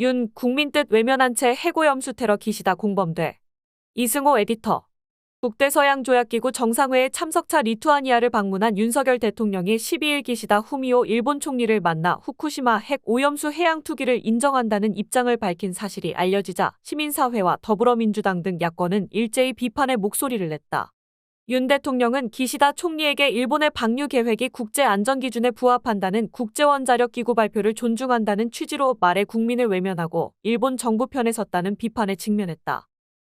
윤 국민 뜻 외면한 채 해고 염수 테러 기시다 공범돼. 이승호 에디터. 북대서양 조약기구 정상회에 참석차 리투아니아를 방문한 윤석열 대통령이 12일 기시다 후미오 일본 총리를 만나 후쿠시마 핵 오염수 해양 투기를 인정한다는 입장을 밝힌 사실이 알려지자 시민사회와 더불어민주당 등 야권은 일제히 비판의 목소리를 냈다. 윤 대통령은 기시다 총리에게 일본의 방류 계획이 국제 안전 기준에 부합한다는 국제원자력 기구 발표를 존중한다는 취지로 말해 국민을 외면하고 일본 정부 편에 섰다는 비판에 직면했다.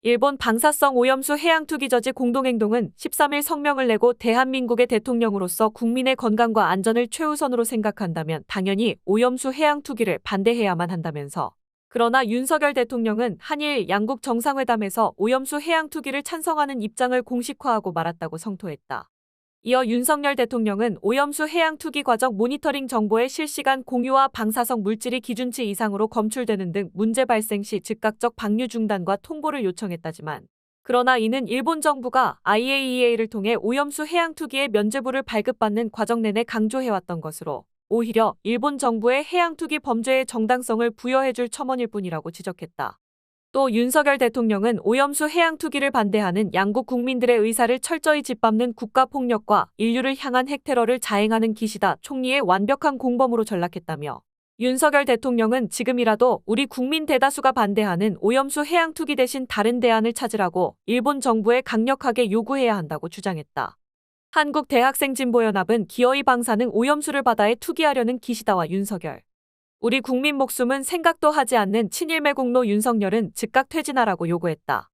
일본 방사성 오염수 해양 투기 저지 공동행동은 13일 성명을 내고 대한민국의 대통령으로서 국민의 건강과 안전을 최우선으로 생각한다면 당연히 오염수 해양 투기를 반대해야만 한다면서 그러나 윤석열 대통령은 한일 양국 정상회담에서 오염수 해양 투기를 찬성하는 입장을 공식화하고 말았다고 성토했다. 이어 윤석열 대통령은 오염수 해양 투기 과정 모니터링 정보의 실시간 공유와 방사성 물질이 기준치 이상으로 검출되는 등 문제 발생 시 즉각적 방류 중단과 통보를 요청했다지만 그러나 이는 일본 정부가 IAEA를 통해 오염수 해양 투기의 면죄부를 발급받는 과정 내내 강조해왔던 것으로 오히려 일본 정부의 해양 투기 범죄의 정당성을 부여해줄 첨언일 뿐이라고 지적했다. 또 윤석열 대통령은 오염수 해양 투기를 반대하는 양국 국민들의 의사를 철저히 짓밟는 국가폭력과 인류를 향한 핵테러를 자행하는 기시다 총리의 완벽한 공범으로 전락했다며 윤석열 대통령은 지금이라도 우리 국민 대다수가 반대하는 오염수 해양 투기 대신 다른 대안을 찾으라고 일본 정부에 강력하게 요구해야 한다고 주장했다. 한국대학생진보연합은 기어이 방사능 오염수를 바다에 투기하려는 기시다와 윤석열. 우리 국민 목숨은 생각도 하지 않는 친일매국노 윤석열은 즉각 퇴진하라고 요구했다.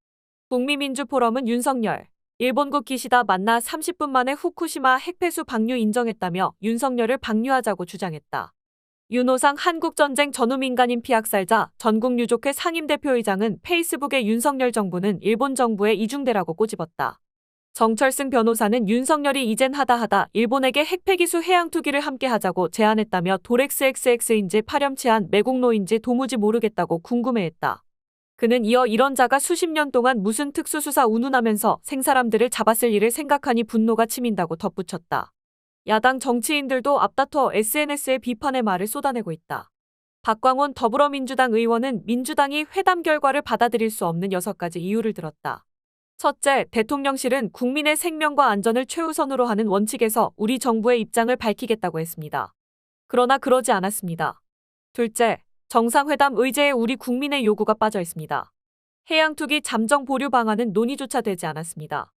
국민민주포럼은 윤석열, 일본국 기시다 만나 30분 만에 후쿠시마 핵폐수 방류 인정했다며 윤석열을 방류하자고 주장했다. 윤호상 한국전쟁 전후 민간인 피학살자 전국유족회 상임대표의장은 페이스북에 윤석열 정부는 일본 정부의 이중대라고 꼬집었다. 정철승 변호사는 윤석열이 이젠 하다 하다 일본에게 핵폐기수 해양 투기를 함께 하자고 제안했다며 도렉스 XX인지 파렴치한 매국노인지 도무지 모르겠다고 궁금해했다. 그는 이어 이런 자가 수십 년 동안 무슨 특수수사 운운하면서 생사람들을 잡았을 일을 생각하니 분노가 치민다고 덧붙였다. 야당 정치인들도 앞다퉈 SNS에 비판의 말을 쏟아내고 있다. 박광원 더불어민주당 의원은 민주당이 회담 결과를 받아들일 수 없는 여섯 가지 이유를 들었다. 첫째, 대통령실은 국민의 생명과 안전을 최우선으로 하는 원칙에서 우리 정부의 입장을 밝히겠다고 했습니다. 그러나 그러지 않았습니다. 둘째, 정상회담 의제에 우리 국민의 요구가 빠져 있습니다. 해양 투기 잠정 보류 방안은 논의조차 되지 않았습니다.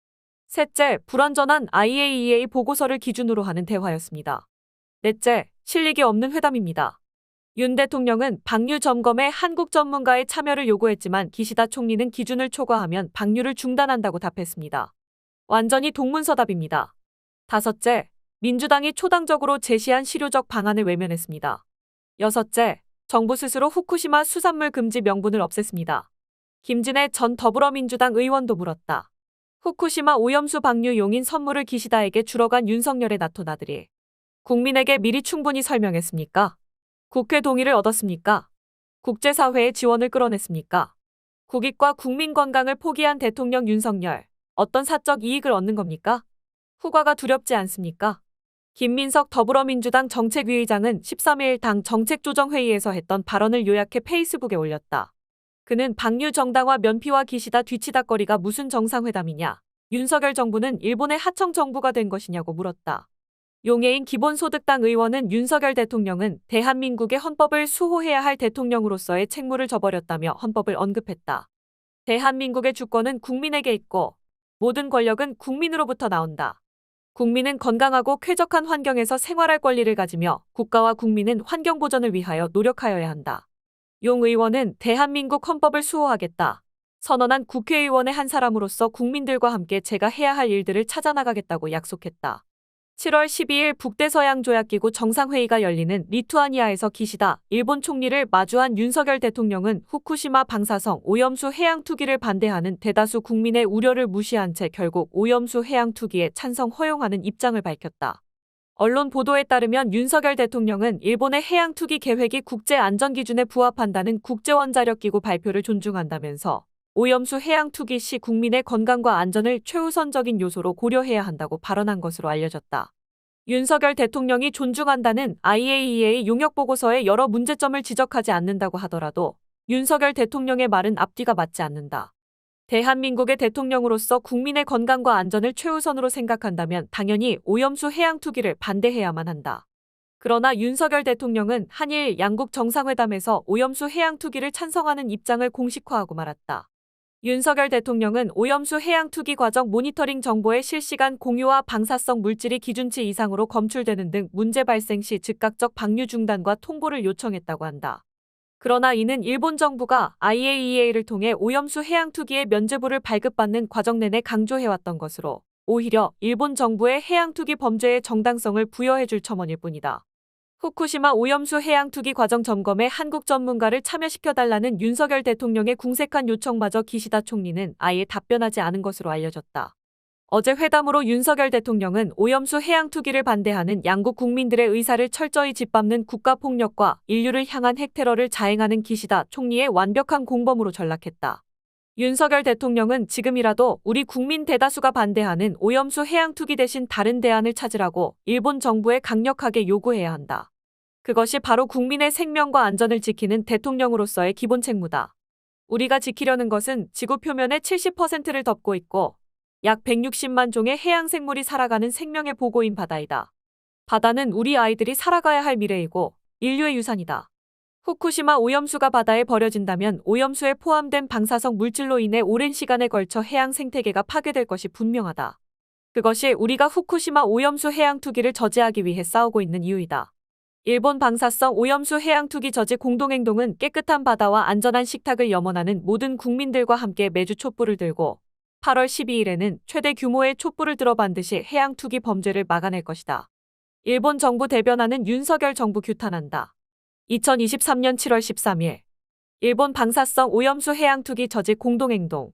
셋째, 불완전한 IAEA 보고서를 기준으로 하는 대화였습니다. 넷째, 실익이 없는 회담입니다. 윤 대통령은 방류 점검에 한국 전문가의 참여를 요구했지만 기시다 총리는 기준을 초과하면 방류를 중단한다고 답했습니다. 완전히 동문서답입니다. 다섯째, 민주당이 초당적으로 제시한 실효적 방안을 외면했습니다. 여섯째, 정부 스스로 후쿠시마 수산물 금지 명분을 없앴습니다. 김진애 전 더불어민주당 의원도 물었다. 후쿠시마 오염수 방류 용인 선물을 기시다에게 주러 간 윤석열의 나토 나들이 국민에게 미리 충분히 설명했습니까? 국회 동의를 얻었습니까? 국제사회의 지원을 끌어냈습니까? 국익과 국민 건강을 포기한 대통령 윤석열, 어떤 사적 이익을 얻는 겁니까? 후과가 두렵지 않습니까? 김민석 더불어민주당 정책위의장은 13일 당 정책조정회의에서 했던 발언을 요약해 페이스북에 올렸다. 그는 방류 정당화 면피와 기시다 뒤치다거리가 무슨 정상회담이냐? 윤석열 정부는 일본의 하청 정부가 된 것이냐고 물었다. 용해인 기본소득당 의원은 윤석열 대통령은 대한민국의 헌법을 수호해야 할 대통령으로서의 책무를 저버렸다며 헌법을 언급했다. 대한민국의 주권은 국민에게 있고 모든 권력은 국민으로부터 나온다. 국민은 건강하고 쾌적한 환경에서 생활할 권리를 가지며 국가와 국민은 환경 보전을 위하여 노력하여야 한다. 용 의원은 대한민국 헌법을 수호하겠다. 선언한 국회의원의 한 사람으로서 국민들과 함께 제가 해야 할 일들을 찾아나가겠다고 약속했다. 7월 12일 북대서양 조약기구 정상회의가 열리는 리투아니아에서 기시다 일본 총리를 마주한 윤석열 대통령은 후쿠시마 방사성 오염수 해양 투기를 반대하는 대다수 국민의 우려를 무시한 채 결국 오염수 해양 투기에 찬성 허용하는 입장을 밝혔다. 언론 보도에 따르면 윤석열 대통령은 일본의 해양 투기 계획이 국제 안전 기준에 부합한다는 국제원자력기구 발표를 존중한다면서 오염수 해양 투기 시 국민의 건강과 안전을 최우선적인 요소로 고려해야 한다고 발언한 것으로 알려졌다. 윤석열 대통령이 존중한다는 IAEA 용역 보고서의 여러 문제점을 지적하지 않는다고 하더라도 윤석열 대통령의 말은 앞뒤가 맞지 않는다. 대한민국의 대통령으로서 국민의 건강과 안전을 최우선으로 생각한다면 당연히 오염수 해양 투기를 반대해야만 한다. 그러나 윤석열 대통령은 한일 양국 정상회담에서 오염수 해양 투기를 찬성하는 입장을 공식화하고 말았다. 윤석열 대통령은 오염수 해양 투기 과정 모니터링 정보의 실시간 공유와 방사성 물질이 기준치 이상으로 검출되는 등 문제 발생 시 즉각적 방류 중단과 통보를 요청했다고 한다. 그러나 이는 일본 정부가 IAEA를 통해 오염수 해양 투기의 면죄부를 발급받는 과정 내내 강조해왔던 것으로 오히려 일본 정부의 해양 투기 범죄의 정당성을 부여해줄 첨언일 뿐이다. 후쿠시마 오염수 해양 투기 과정 점검에 한국 전문가를 참여시켜달라는 윤석열 대통령의 궁색한 요청마저 기시다 총리는 아예 답변하지 않은 것으로 알려졌다. 어제 회담으로 윤석열 대통령은 오염수 해양 투기를 반대하는 양국 국민들의 의사를 철저히 짓밟는 국가폭력과 인류를 향한 핵테러를 자행하는 기시다 총리의 완벽한 공범으로 전락했다. 윤석열 대통령은 지금이라도 우리 국민 대다수가 반대하는 오염수 해양 투기 대신 다른 대안을 찾으라고 일본 정부에 강력하게 요구해야 한다. 그것이 바로 국민의 생명과 안전을 지키는 대통령으로서의 기본 책무다. 우리가 지키려는 것은 지구 표면의 70%를 덮고 있고 약 160만 종의 해양 생물이 살아가는 생명의 보고인 바다이다. 바다는 우리 아이들이 살아가야 할 미래이고 인류의 유산이다. 후쿠시마 오염수가 바다에 버려진다면 오염수에 포함된 방사성 물질로 인해 오랜 시간에 걸쳐 해양 생태계가 파괴될 것이 분명하다. 그것이 우리가 후쿠시마 오염수 해양 투기를 저지하기 위해 싸우고 있는 이유이다. 일본 방사성 오염수 해양 투기 저지 공동행동은 깨끗한 바다와 안전한 식탁을 염원하는 모든 국민들과 함께 매주 촛불을 들고 8월 12일에는 최대 규모의 촛불을 들어 반드시 해양 투기 범죄를 막아낼 것이다. 일본 정부 대변하는 윤석열 정부 규탄한다. 2023년 7월 13일. 일본 방사성 오염수 해양 투기 저지 공동행동